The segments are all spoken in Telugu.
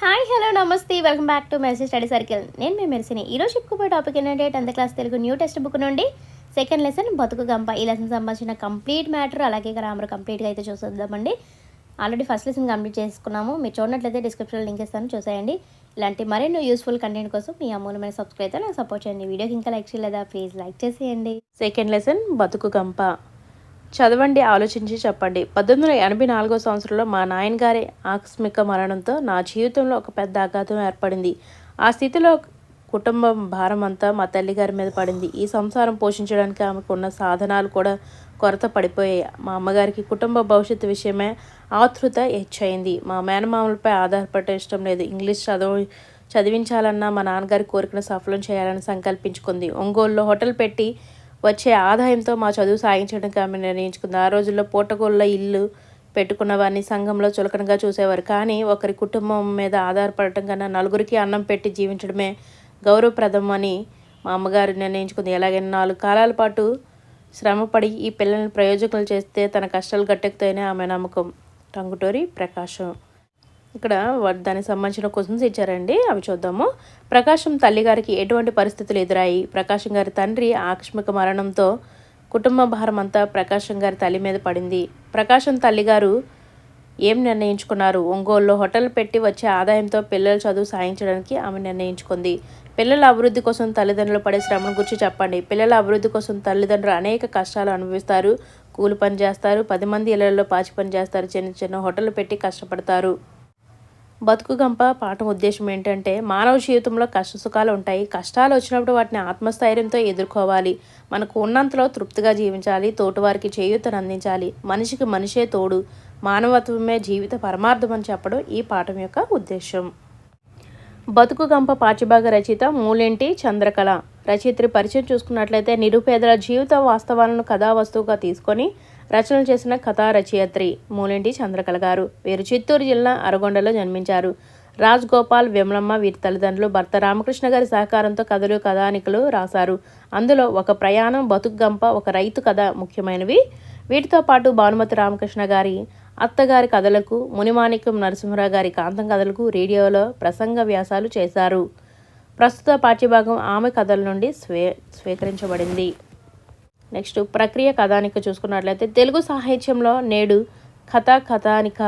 హాయ్ హలో నమస్తే. Welcome back to message study circle నేను మీ మెరిసిని. ఈరోజు చెప్పుకోబోయే టాపిక్ ఏంటంటే tenth class Telugu new text book నుండి సెకండ్ లెసన్ బతుకు గంప. ఈ లెసన్ సంబంధించిన కంప్లీట్ మ్యాటర్ అలాగే గ్రామర్ కంప్లీట్గా అయితే చూసేద్దామండి. ఆల్రెడీ ఫస్ట్ లెసన్ కంప్లీట్ చేసుకున్నాము. మీరు చూడనట్లయితే డిస్క్రిప్షన్లో లింక్ ఇస్తాను. చూసేయండి. ఇలాంటి మరెన్నో యూస్ఫుల్ కంటెంట్ కోసం మీ అమూల్యమైన సబ్స్క్రైబ్ అయితే నాకు సపోర్ట్ చేయండి. వీడియోకి ఇంకా లైక్ చేయలేదా? ప్లీజ్ లైక్ చేసేయండి. సెకండ్ లెసన్ బతుకు గంప. చదవండి ఆలోచించి చెప్పండి. పద్దెనిమిది వందల ఎనభై నాలుగో సంవత్సరంలో మా నాయనగారి ఆకస్మిక మరణంతో నా జీవితంలో ఒక పెద్ద ఆఘాతం ఏర్పడింది. ఆ స్థితిలో కుటుంబం భారం అంతా మా తల్లిగారి మీద పడింది. ఈ సంసారం పోషించడానికి ఆమెకు ఉన్న సాధనాలు కూడా కొరత పడిపోయాయి. మా అమ్మగారికి కుటుంబ భవిష్యత్తు విషయమే ఆతృత హెచ్చయింది మా మేనమామలపై ఆధారపడటం ఇష్టం లేదు. ఇంగ్లీష్ చదువు చదివించాలన్న మా నాన్నగారి కోరికను సఫలం చేయాలని సంకల్పించుకుంది. ఒంగోలులో హోటల్ పెట్టి వచ్చే ఆదాయంతో మా చదువు సాగించడానికి ఆమె నిర్ణయించుకుంది. ఆ రోజుల్లో పూటగోళ్ళ ఇల్లు పెట్టుకున్న వారిని సంఘంలో చులకనగా చూసేవారు. కానీ ఒకరి కుటుంబం మీద ఆధారపడటం కన్నా నలుగురికి అన్నం పెట్టి జీవించడమే గౌరవప్రదం అని మా అమ్మగారు నిర్ణయించుకుంది. ఎలాగైనా నాలుగు కాలాల పాటు శ్రమపడి ఈ పిల్లల్ని ప్రయోజకులు చేస్తే తన కష్టాలు గట్టెక్కుతాయని ఆమె నమ్మకం. టంగుటూరి ప్రకాశం. ఇక్కడ దానికి సంబంధించిన క్వశ్చన్స్ ఇచ్చారండి. అవి చూద్దాము. ప్రకాశం తల్లిగారికి ఎటువంటి పరిస్థితులు ఎదురాయి? ప్రకాశం గారి తండ్రి ఆకస్మిక మరణంతో కుటుంబ భారం అంతా ప్రకాశం గారి తల్లి మీద పడింది. ప్రకాశం తల్లిగారు ఏం నిర్ణయించుకున్నారు? ఒంగోలులో హోటల్ పెట్టి వచ్చే ఆదాయంతో పిల్లల చదువు సాయించడానికి ఆమె నిర్ణయించుకుంది. పిల్లల అభివృద్ధి కోసం తల్లిదండ్రులు పడే శ్రమను గురించి చెప్పండి. పిల్లల అభివృద్ధి కోసం తల్లిదండ్రులు అనేక కష్టాలు అనుభవిస్తారు. కూలి పని చేస్తారు. పది మంది ఇళ్ళలో పాచి పని చేస్తారు. చిన్న చిన్న హోటల్ పెట్టి కష్టపడతారు. బతుకుగంప పాఠం ఉద్దేశం ఏంటంటే మానవ జీవితంలో కష్ట సుఖాలు ఉంటాయి. కష్టాలు వచ్చినప్పుడు వాటిని ఆత్మస్థైర్యంతో ఎదుర్కోవాలి. మనకు ఉన్నంతలో తృప్తిగా జీవించాలి. తోటివారికి చేయూతను అందించాలి. మనిషికి మనిషే తోడు. మానవత్వమే జీవిత పరమార్థం అని చెప్పడం ఈ పాఠం యొక్క ఉద్దేశం. బతుకుగంప పాచిభాగ పాఠ్యభాగ రచయిత మూలేంటి చంద్రకళ. రచయిత్రి పరిచయం చూసుకున్నట్లయితే నిరుపేదల జీవిత వాస్తవాలను కథా వస్తువుగా తీసుకొని రచనలు చేసిన కథా రచయిత్రి మూలింటి చంద్రకళ గారు. వీరు చిత్తూరు జిల్లా అరగొండలో జన్మించారు. రాజ్ గోపాల్ విమలమ్మ వీరి తల్లిదండ్రులు భర్త రామకృష్ణ గారి సహకారంతో కథలు కథానికలు రాశారు. అందులో ఒక ప్రయాణం బతుకుగంప ఒక రైతు కథ ముఖ్యమైనవి. వీటితో పాటు భానుమతి రామకృష్ణ గారి అత్తగారి కథలకు మునిమాణిక్యం నరసింహరావు గారి కాంతం కథలకు రేడియోలో ప్రసంగ వ్యాసాలు చేశారు. ప్రస్తుత పాఠ్యభాగం ఆమె కథల నుండి స్వే స్వీకరించబడింది. నెక్స్ట్ ప్రక్రియ కథానిక చూసుకున్నట్లయితే తెలుగు సాహిత్యంలో నేడు కథ కథానిక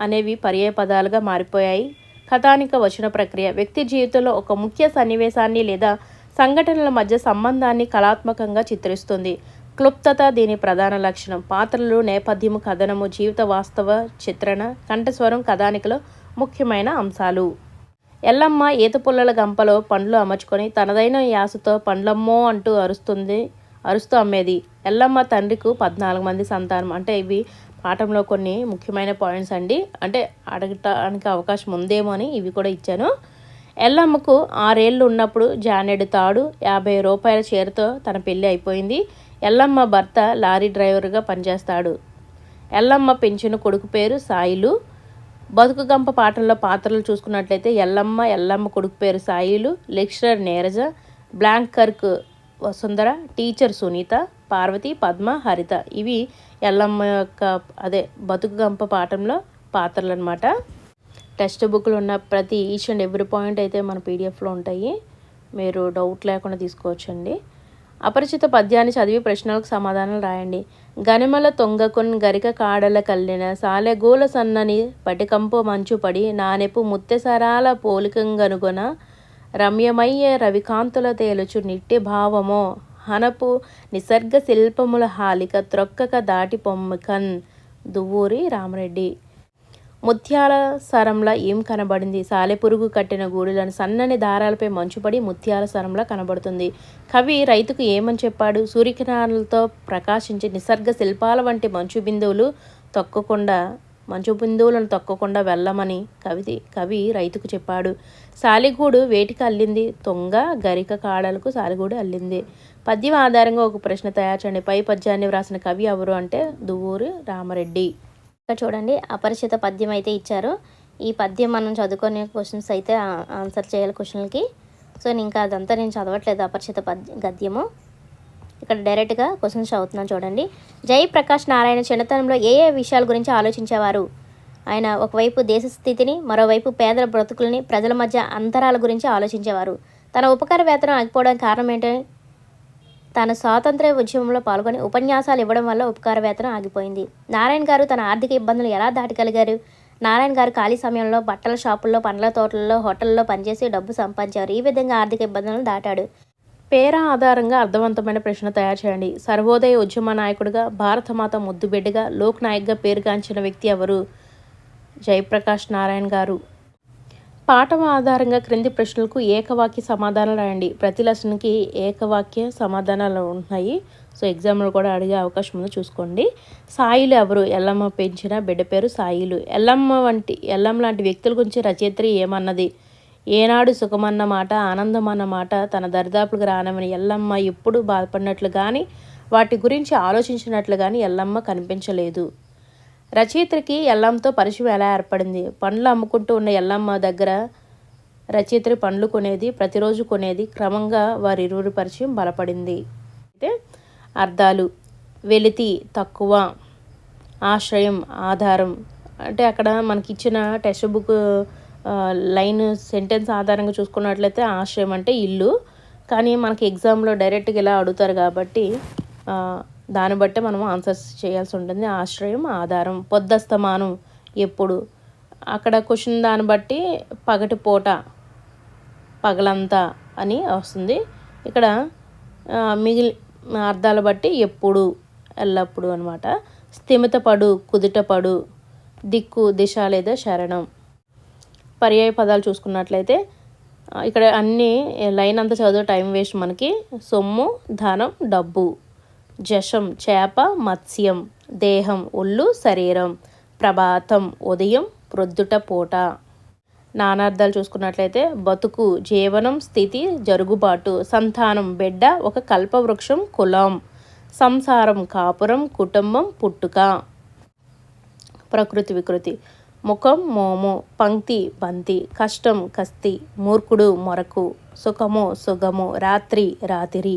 అనేవి పర్యాయ పదాలుగా మారిపోయాయి. కథానిక వచన ప్రక్రియ వ్యక్తి జీవితంలో ఒక ముఖ్య సన్నివేశాన్ని లేదా సంఘటనల మధ్య సంబంధాన్ని కళాత్మకంగా చిత్రిస్తుంది. క్లుప్తత దీని ప్రధాన లక్షణం. పాత్రలు నేపథ్యము కథనము జీవిత వాస్తవ చిత్రణ కంఠస్వరం కథానికలో ముఖ్యమైన అంశాలు. ఎల్లమ్మ ఈత పుల్లల గంపలో పండ్లు అమర్చుకొని తనదైన యాసతో పండ్లమ్మో అంటూ అరుస్తుంది అరుస్తూ అమ్మేది. ఎల్లమ్మ తండ్రికు పద్నాలుగు మంది సంతానం. అంటే ఇవి పాఠంలో కొన్ని ముఖ్యమైన పాయింట్స్ అండి. అంటే అడగటానికి అవకాశం ఉందేమో అని ఇవి కూడా ఇచ్చాను. ఎల్లమ్మకు ఆరేళ్ళు ఉన్నప్పుడు జానేడు తాడు యాభై రూపాయల చీరతో తన పెళ్ళి అయిపోయింది. ఎల్లమ్మ భర్త లారీ డ్రైవర్గా పనిచేస్తాడు. ఎల్లమ్మ పెంచిన కొడుకు పేరు సాయిలు. బతుకు గంప పాటల్లో పాత్రలు చూసుకున్నట్లయితే ఎల్లమ్మ ఎల్లమ్మ కొడుకు పేరు Sailu lecturer Neeraja blank clerk Vasundhara teacher Sunitha Parvathi Padma Haritha. ఇవి ఎల్లమ్మ యొక్క అదే బతుకుగంప పాఠంలో పాత్రలు అనమాట టెక్స్ట్ బుక్లో ఉన్న ప్రతి ఈచ్ అండ్ ఎవ్రీ పాయింట్ అయితే మన పీడిఎఫ్లో ఉంటాయి. మీరు డౌట్ లేకుండా తీసుకోవచ్చండి. అపరిచిత పద్యాన్ని చదివి ప్రశ్నలకు సమాధానాలు రాయండి. గనిమల తొంగకున్ గరిక కాడల కల్లిన సాలెగూల సన్నని పటికంపు మంచు పడి నానెపు ముత్తెసరాల పోలికంగనుగొన రమ్యమయ్యే రవికాంతుల తేలుచు నిట్టి భావమో హనపు నిసర్గ శిల్పముల హాలిక త్రొక్కక దాటి పొమ్మకన్ దువ్వూరి రామరెడ్డి. ముత్యాల సరంలా ఏం కనబడింది? సాలెపురుగు కట్టిన గూడులను సన్నని దారాలపై మంచుపడి ముత్యాల సరంలా కనబడుతుంది. కవి రైతుకు ఏమని చెప్పాడు? సూర్యకిరణాలతో ప్రకాశించే నిసర్గ శిల్పాల వంటి మంచు బిందువులు తొక్కకుండా మంచు బిందువులను తొక్కకుండా వెళ్ళమని కవి కవి రైతుకు చెప్పాడు. సాలిగూడు వేటికి అల్లింది? తొంగ గరిక కాడలకు సాలిగూడు అల్లింది. పద్యం ఆధారంగా ఒక ప్రశ్న తయారు చేయండి. పై పద్యాన్ని వ్రాసిన కవి ఎవరు అంటే దువ్వూరు రామరెడ్డి. ఇంకా చూడండి అపరిచిత పద్యం అయితే ఇచ్చారు. ఈ పద్యం మనం చదువుకునే క్వశ్చన్స్ అయితే ఆన్సర్ చేయాలి క్వశ్చన్లకి సో నేను ఇంకా అదంతా నేను చదవట్లేదు అపరిచిత పద్య గద్యము. ఇక్కడ డైరెక్ట్గా క్వశ్చన్స్ చదువుతున్నాను చూడండి. జై ప్రకాష్ నారాయణ చిన్నతనంలో ఏ ఏ విషయాల గురించి ఆలోచించేవారు? ఆయన ఒకవైపు దేశ స్థితిని మరోవైపు పేదల బ్రతుకుల్ని ప్రజల మధ్య అంతరాల గురించి ఆలోచించేవారు. తన ఉపకార వేతనం ఆగిపోవడానికి కారణం ఏంటని తన స్వాతంత్ర ఉద్యమంలో పాల్గొని ఉపన్యాసాలు ఇవ్వడం వల్ల ఉపకార వేతనం ఆగిపోయింది. నారాయణ గారు తన ఆర్థిక ఇబ్బందులు ఎలా దాటగలిగారు? నారాయణ గారు ఖాళీ సమయంలో బట్టల షాపుల్లో పండ్ల తోటల్లో హోటల్లో పనిచేసి డబ్బు సంపాదించారు ఈ విధంగా ఆర్థిక ఇబ్బందులను దాటాడు. పేర ఆధారంగా అర్థవంతమైన ప్రశ్న తయారు చేయండి. సర్వోదయ ఉద్యమ నాయకుడిగా భారతమాత ముద్దుబిడ్డగా లోక్ నాయక్గా పేరుగాంచిన వ్యక్తి ఎవరు? జయప్రకాష్ నారాయణ గారు. పాఠం ఆధారంగా క్రింది ప్రశ్నలకు ఏకవాక్య సమాధానాలు రాయండి. ప్రతి లెసన్కి ఏకవాక్య సమాధానాలు ఉన్నాయి. సో ఎగ్జామ్లో కూడా అడిగే అవకాశం ఉంది చూసుకోండి. సాయిలు ఎవరు? ఎల్లమ్మ పెంచిన బిడ్డ పేరు సాయిలు. ఎల్లమ్మ వంటి ఎల్లమ్మ లాంటి వ్యక్తుల గురించి రచయిత్రి ఏమన్నది? ఏనాడు సుఖమన్నమాట ఆనందం అన్న మాట తన దరిదాపులకు రానమని ఎల్లమ్మ ఎప్పుడు బాధపడినట్లు కానీ వాటి గురించి ఆలోచించినట్లు కానీ ఎల్లమ్మ కనిపించలేదు. రచయిత్రికి ఎల్లమ్మతో పరిచయం ఎలా ఏర్పడింది? పండ్లు అమ్ముకుంటూ ఉన్న ఎల్లమ్మ దగ్గర రచయిత్రి పండ్లు కొనేది ప్రతిరోజు కొనేది క్రమంగా వారి ఇరువురి పరిచయం బలపడింది. అయితే అర్థాలు వెలితి తక్కువ ఆశ్రయం ఆధారం అంటే అక్కడ మనకిచ్చిన టెక్స్ట్ బుక్ లైన్ సెంటెన్స్ ఆధారంగా చూసుకున్నట్లయితే ఆశ్రయం అంటే ఇల్లు. కానీ మనకి ఎగ్జామ్లో డైరెక్ట్గా ఇలా అడుగుతారు కాబట్టి దాన్ని బట్టే మనం ఆన్సర్స్ చేయాల్సి ఉంటుంది. ఆశ్రయం ఆధారం పొద్దస్తమానం ఎప్పుడు. అక్కడ క్వశ్చన్ దాన్ని బట్టి పగటి పూట పగలంతా అని వస్తుంది. ఇక్కడ మిగిలి అర్థాలు బట్టి ఎప్పుడు ఎల్లప్పుడు అనమాట స్థిమితపడు కుదుటపడు దిక్కు దిశ లేదా శరణం. పర్యాయ పదాలు చూసుకున్నట్లయితే ఇక్కడ అన్ని లైన్ అంతా చదివే టైం వేస్ట్ మనకి. సొమ్ము ధనం డబ్బు. జషం చేప మత్స్యం. దేహం ఒళ్ళు శరీరం. ప్రభాతం ఉదయం ప్రొద్దుట పూట. నానార్థాలు చూసుకున్నట్లయితే బతుకు జీవనం స్థితి జరుగుబాటు. సంతానం బిడ్డ ఒక కల్పవృక్షం కులం. సంసారం కాపురం కుటుంబం పుట్టుక. ప్రకృతి వికృతి. ముఖం మోము పంక్తి బంతి కష్టం కస్తి మూర్ఖుడు మొరకు సుఖము సుగము రాత్రి రాతిరి.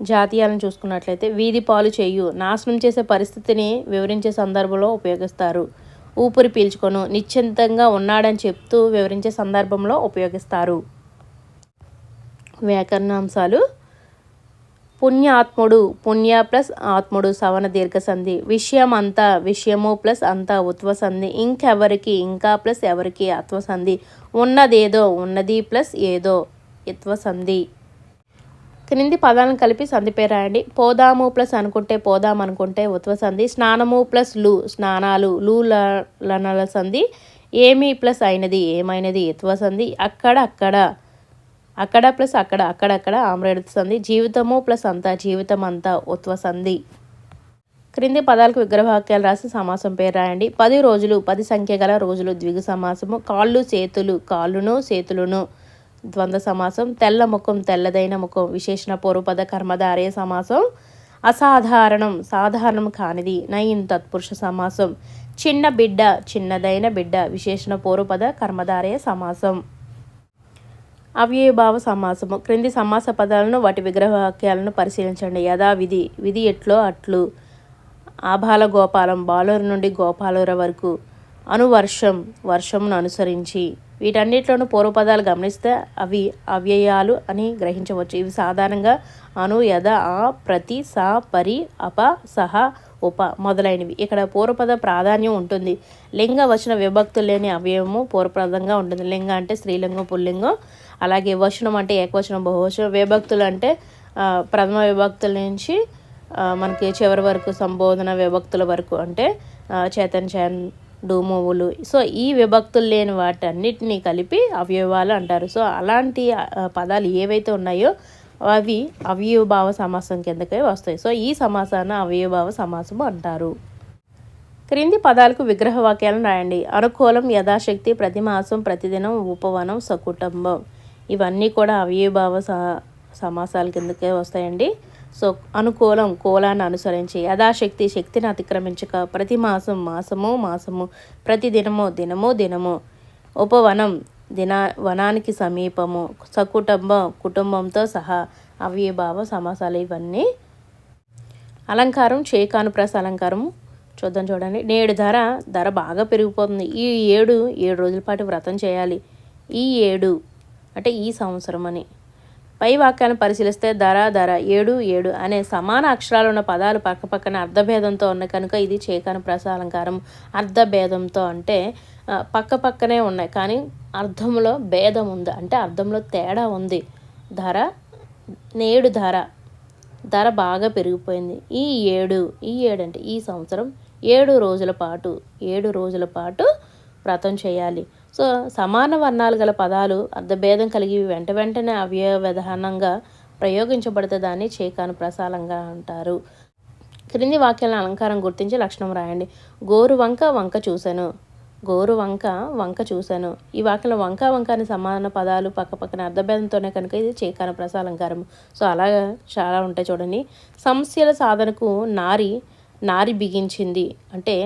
జాతీయాలను చూసుకున్నట్లయితే వీధి పాలు చేయు నాశనం చేసే పరిస్థితిని వివరించే సందర్భంలో ఉపయోగిస్తారు. ఊపిరి పీల్చుకొను నిశ్చింతంగా ఉన్నాడని చెప్తూ వివరించే సందర్భంలో ఉపయోగిస్తారు. వ్యాకరణాంశాలు పుణ్యాత్ముడు పుణ్య ప్లస్ ఆత్ముడు సవన దీర్ఘ సంధి విషయం అంతా విషయము ప్లస్ అంతా ఉత్వ సంధి ఇంకెవరికి ఇంకా ప్లస్ ఎవరికి అత్వ సంధి ఉన్నదేదో ఉన్నది ప్లస్ ఏదో ఇత్వ సంధి క్రింది పదాలను కలిపి సంధి పేరు రాయండి. పోదాము ప్లస్ అనుకుంటే పోదాం అనుకుంటే ఉత్వ సంధి స్నానము ప్లస్లు స్నానాలు లూ ల- లనల సంధి. ఏమి ప్లస్ అయినది ఏమైనది ఇత్వ సంధి అక్కడ అక్కడ అక్కడ ప్లస్ అక్కడ అక్కడక్కడ ఆమ్రేడు సంధి. జీవితము ప్లస్ అంతా జీవితం అంతా ఉత్వ సంధి. క్రింది పదాలకు విగ్రహవాక్యాలు రాసి సమాసం పేరు రాయండి. పది రోజులు పది సంఖ్య గల రోజులు ద్విగు సమాసము. కాళ్ళు చేతులు కాళ్ళును చేతులను ద్వంద్వ సమాసం. తెల్ల ముఖం తెల్లదైన ముఖం విశేషణ పూర్వపద కర్మధారయ సమాసం. అసాధారణం సాధారణం కానిది నయిన్ తత్పురుష సమాసం. చిన్న బిడ్డ చిన్నదైన బిడ్డ విశేషణ పూర్వపద కర్మధారయ సమాసం. అవ్యయభావ సమాసము. క్రింది సమాస పదాలను వాటి విగ్రహవాక్యాలను పరిశీలించండి. యథావిధి విధి ఎట్లో అట్లు. ఆభాల గోపాలం బాలుర నుండి గోపాలుర వరకు. అనువర్షం వర్షమును అనుసరించి. వీటన్నిటిలోనూ పూర్వపదాలు గమనిస్తే అవి అవ్యయాలు అని గ్రహించవచ్చు. ఇవి సాధారణంగా అను యథ ఆ ప్రతి సా పరి అప సహ ఉప మొదలైనవి. ఇక్కడ పూర్వపద ప్రాధాన్యం ఉంటుంది. లింగ వచన విభక్తులు లేని అవయవము పూర్వపదంగా ఉంటుంది. లింగ అంటే స్త్రీలింగం పుల్లింగం. అలాగే వచనం అంటే ఏకవచనం బహువచనం. విభక్తులు అంటే ప్రథమ విభక్తుల నుంచి మనకి చివరి వరకు సంబోధన విభక్తుల వరకు అంటే చేతన్ చేన్ డూమోవులు సో ఈ విభక్తులు లేని వాటన్నిటిని కలిపి అవయవాలు అంటారు. సో అలాంటి పదాలు ఏవైతే ఉన్నాయో అవి అవయవభావ సమాసం కిందకే వస్తాయి. సో ఈ సమాసాన్ని అవయవభావ సమాసము అంటారు. క్రింది పదాలకు విగ్రహ వాక్యాలను రాయండి. అనుకూలం యథాశక్తి ప్రతి మాసం ప్రతిదినం ఉపవనం సకుటుంబం. ఇవన్నీ కూడా అవయభావ స సమాసాల కిందకే వస్తాయండి. సో అనుకూలం కోలాన్ని అనుసరించి యథాశక్తి శక్తిని అతిక్రమించక ప్రతి మాసం మాసము మాసము ప్రతి దినము దినము దినము ఉపవనం దినా వనానికి సమీపము సకుటుంబం కుటుంబంతో సహా అవయభావ సమాసాలు ఇవన్నీ. అలంకారం చేకానుప్రస అలంకారం చూద్దాం చూడండి. నేడు ధర ధర బాగా పెరిగిపోతుంది. ఈ ఏడు ఏడు రోజుల పాటు వ్రతం చేయాలి. ఈ ఏడు అంటే ఈ సంవత్సరం అని. పై వాక్యాన్ని పరిశీలిస్తే ధర ధర ఏడు ఏడు అనే సమాన అక్షరాలు ఉన్న పదాలు పక్కపక్కన అర్ధభేదంతో ఉన్నాయి. కనుక ఇది చేకాని ప్రసాలంకారం. అర్ధభేదంతో అంటే పక్కపక్కనే పక్క పక్కనే ఉన్నాయి. కానీ అర్థంలో భేదం ఉంది. అంటే అర్థంలో తేడా ఉంది. ధర నేడు ధర. ధర బాగా పెరిగిపోయింది. ఈ ఏడు ఈ ఏడు అంటే ఈ సంవత్సరం ఏడు రోజుల పాటు ఏడు రోజుల పాటు వ్రతం చేయాలి. సో సమాన వర్ణాలు గల పదాలు అర్ధభేదం కలిగి వెంట వెంటనే అవ్యయ విధానంగా ప్రయోగించబడితే దాన్ని చేకాను ప్రసాలంగా అంటారు. క్రింది వాక్యాలను అలంకారం గుర్తించి లక్షణం రాయండి. గోరు వంక వంక చూశాను గోరు వంక వంక చూశాను ఈ వాక్యంలో వంక వంక అని సమాన పదాలు పక్క పక్కన అర్ధభేదంతోనే కనుక ఇది చేకాన ప్రసాలంకారం. సో అలా చాలా ఉంటాయి చూడండి. సమస్యల సాధనకు నారి నారి బిగించింది. అంటే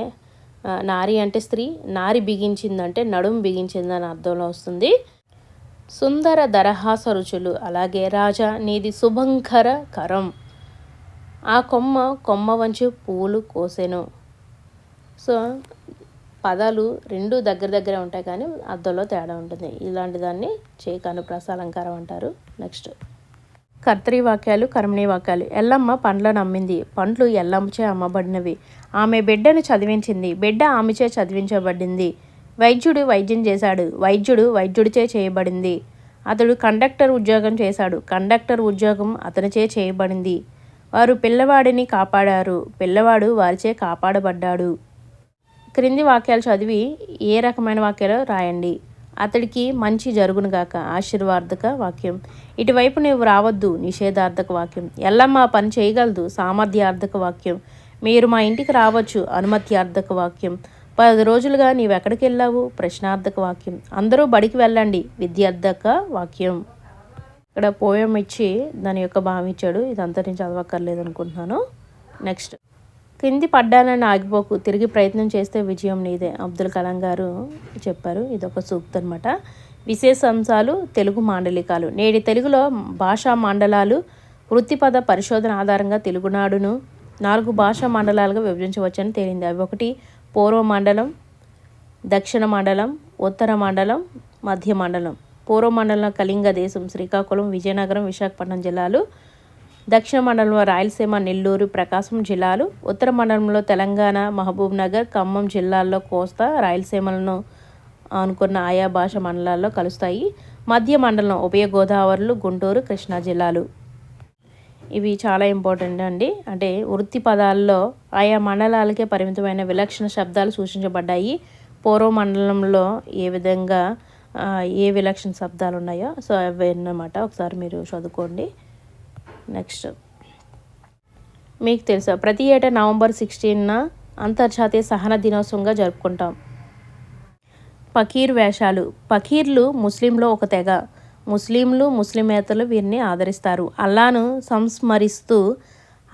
నారి అంటే స్త్రీ నారి బిగించిందంటే నడుం నడుము బిగించింది అని అర్థంలో వస్తుంది. సుందర దరహాస రుచులు అలాగే రాజా నీది శుభంకర కరం. ఆ కొమ్మ కొమ్మ వంచి పూలు కోసెను. సో పదాలు రెండు దగ్గర దగ్గర ఉంటాయి కానీ అర్థంలో తేడా ఉంటుంది. ఇలాంటి దాన్ని చేకాను ప్రసాలంకారం అంటారు. నెక్స్ట్. కర్తరి వాక్యాలు కర్మణి వాక్యాలు ఎల్లమ్మ పండ్లను అమ్మింది పండ్లు ఎల్లమ్మచే అమ్మబడినవి. ఆమె బిడ్డను చదివించింది. బిడ్డ ఆమెచే చదివించబడింది. వైద్యుడు వైద్యం చేశాడు. వైద్యుడు వైద్యుడిచే చేయబడింది. అతడు కండక్టర్ ఉద్యోగం చేశాడు. కండక్టర్ ఉద్యోగం అతనిచే చేయబడింది. వారు పిల్లవాడిని కాపాడారు. పిల్లవాడు వారిచే కాపాడబడ్డాడు. క్రింది వాక్యాలు చదివి ఏ రకమైన వాక్యాలు రాయండి. అతడికి మంచి జరుగునుగాక ఆశీర్వాదక వాక్యం. ఇటువైపు నువ్వు రావద్దు. నిషేధార్థక వాక్యం. ఎల్లమ్మ పని చేయగలదు. సామర్థ్యార్థక వాక్యం. మీరు మా ఇంటికి రావచ్చు అనుమత్యార్థక వాక్యం. పది రోజులుగా నీవెక్కడికి వెళ్ళావు? ప్రశ్నార్థక వాక్యం. అందరూ బడికి వెళ్ళండి. విద్యార్థక వాక్యం. ఇక్కడ పోయం ఇచ్చి దాని యొక్క భావం ఇచ్చాడు. ఇదంతా నేను చదవక్కర్లేదు అనుకుంటున్నాను. నెక్స్ట్. కింది పడ్డానని ఆగిపోకు. తిరిగి ప్రయత్నం చేస్తే విజయం నీదే. అబ్దుల్ కలాం గారు చెప్పారు. ఇది ఒక సూక్తి అనమాట విశేష అంశాలు తెలుగు మాండలికాలు. నేటి తెలుగులో భాషా మండలాలు వృత్తిపద పరిశోధన ఆధారంగా తెలుగునాడును నాలుగు భాషా మండలాలుగా విభజించవచ్చని తేలింది. అవి ఒకటి పూర్వ మండలం దక్షిణ మండలం ఉత్తర మండలం మధ్య మండలం. పూర్వ మండలం కళింగ దేశం శ్రీకాకుళం విజయనగరం విశాఖపట్నం జిల్లాలు. దక్షిణ మండలంలో రాయలసీమ నెల్లూరు ప్రకాశం జిల్లాలు. ఉత్తర మండలంలో తెలంగాణ మహబూబ్ నగర్ ఖమ్మం జిల్లాల్లో కోస్తా రాయలసీమలను అనుకున్న ఆయా భాష మండలాల్లో కలుస్తాయి. మధ్య మండలం ఉభయ గోదావరిలు గుంటూరు కృష్ణా జిల్లాలు. ఇవి చాలా ఇంపార్టెంట్ అండి. అంటే వృత్తి పదాల్లో ఆయా మండలాలకే పరిమితమైన విలక్షణ శబ్దాలు సూచించబడ్డాయి. పూర్వ మండలంలో ఏ విధంగా ఏ విలక్షణ శబ్దాలు ఉన్నాయో సో అవి అన్నమాట ఒకసారి మీరు చదువుకోండి. నెక్స్ట్. మీకు తెలుసా ప్రతి ఏటా నవంబర్ సిక్స్టీన్న అంతర్జాతీయ సహన దినోత్సవంగా జరుపుకుంటాం. పకీర్ వేషాలు. పకీర్లు ముస్లింలో ఒక తెగ. ముస్లింలు ముస్లిమేతలు వీరిని ఆదరిస్తారు. అల్లాను సంస్మరిస్తూ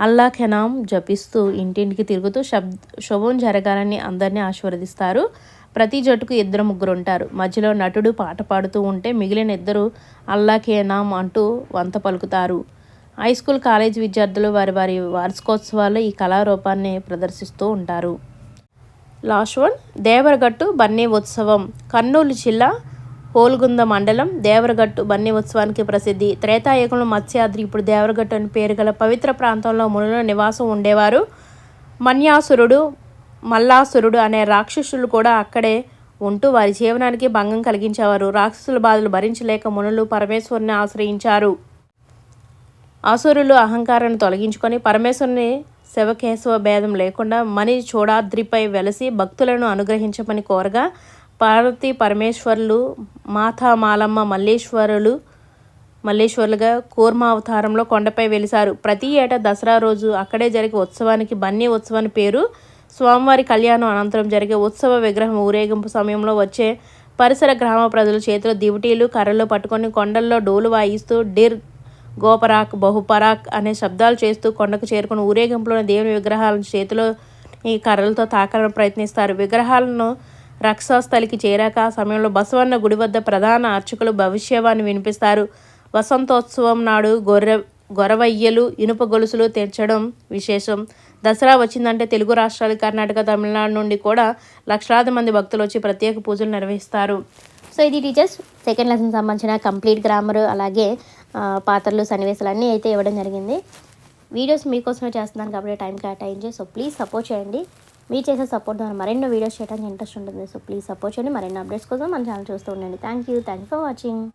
అల్లా ఖెనాం జపిస్తూ ఇంటింటికి తిరుగుతూ శబ్ శుభం జరగాలని అందరినీ ఆశీర్వదిస్తారు. ప్రతి జట్టుకు ఇద్దరు ముగ్గురు ఉంటారు మధ్యలో నటుడు పాట పాడుతూ ఉంటే మిగిలిన ఇద్దరు అల్లా ఖేనాం అంటూ వంత పలుకుతారు. హై స్కూల్ కాలేజ్ విద్యార్థులు వారి వారి వార్షికోత్సవాల్లో ఈ కళారూపాన్ని ప్రదర్శిస్తూ ఉంటారు. లాస్ట్ వన్ దేవరగట్టు బన్నీ ఉత్సవం కర్నూలు జిల్లా హోల్గుంద మండలం దేవరగట్టు బన్నీ ఉత్సవానికి ప్రసిద్ధి. త్రేతాయుగంలో మత్స్యాద్రి ఇప్పుడు దేవరగట్టు అని పేరు గల పవిత్ర ప్రాంతంలో మునుల నివాసం ఉండేవారు. మన్యాసురుడు మల్లాసురుడు అనే రాక్షసులు కూడా అక్కడే ఉంటూ వారి జీవనానికి భంగం కలిగించేవారు. రాక్షసుల బాధలు భరించలేక మునులు పరమేశ్వరుని ఆశ్రయించారు. అసురులు అహంకారాన్ని తొలగించుకొని పరమేశ్వరుని శివకేశవ భేదం లేకుండా మణి చూడాద్రిపై వెలసి భక్తులను అనుగ్రహించమని కోరగా పార్వతీ పరమేశ్వరులు మాతా మాలమ్మ మల్లేశ్వరులు మల్లేశ్వరులుగా కూర్మావతారంలో కొండపై వెలిశారు ప్రతి ఏటా దసరా రోజు అక్కడే జరిగే ఉత్సవానికి బన్నీ ఉత్సవాన్ని పేరు స్వామివారి కళ్యాణం అనంతరం జరిగే ఉత్సవ విగ్రహం ఊరేగింపు సమయంలో వచ్చే పరిసర గ్రామ ప్రజలు చేతిలో దివిటీలు కర్రలు పట్టుకొని కొండల్లో డోలు వాయిస్తూ డిర్ గోపరాక్ బహుపరాక్ అనే శబ్దాలు చేస్తూ కొండకు చేరుకుని ఊరేగింపులోని దేవుని విగ్రహాలను చేతిలో ఈ కర్రలతో తాకాలని ప్రయత్నిస్తారు. విగ్రహాలను రక్షాస్థలికి చేరాక ఆ సమయంలో బసవన్న గుడి వద్ద ప్రధాన అర్చకులు భవిష్యవాణి వినిపిస్తారు. వసంతోత్సవం నాడు గొర్రె గొరవయ్యలు ఇనుప గొలుసులు తెచ్చడం విశేషం. దసరా వచ్చిందంటే తెలుగు రాష్ట్రాలు కర్ణాటక తమిళనాడు నుండి కూడా లక్షలాది మంది భక్తులు వచ్చి ప్రత్యేక పూజలు నిర్వహిస్తారు. సో ఇది టీచర్స్ సెకండ్ లెసన్ సంబంధించిన కంప్లీట్ గ్రామర్ అలాగే పాత్రలు సన్నివేశాలు అన్నీ అయితే ఇవ్వడం జరిగింది. వీడియోస్ మీకోసమే చేస్తున్నాను కాబట్టి టైం కేటాయించి సో ప్లీజ్ సపోర్ట్ చేయండి. మీరు చేసే సపోర్ట్ ద్వారా మరెన్నో వీడియోస్ చేయడానికి ఇంట్రెస్ట్ ఉంటుంది. సో ప్లీజ్ సపోర్ట్ చేయండి. మరెన్నో అప్డేట్స్ కోసం మన ఛానల్ చూస్తూ ఉండండి. Thank you thank you for watching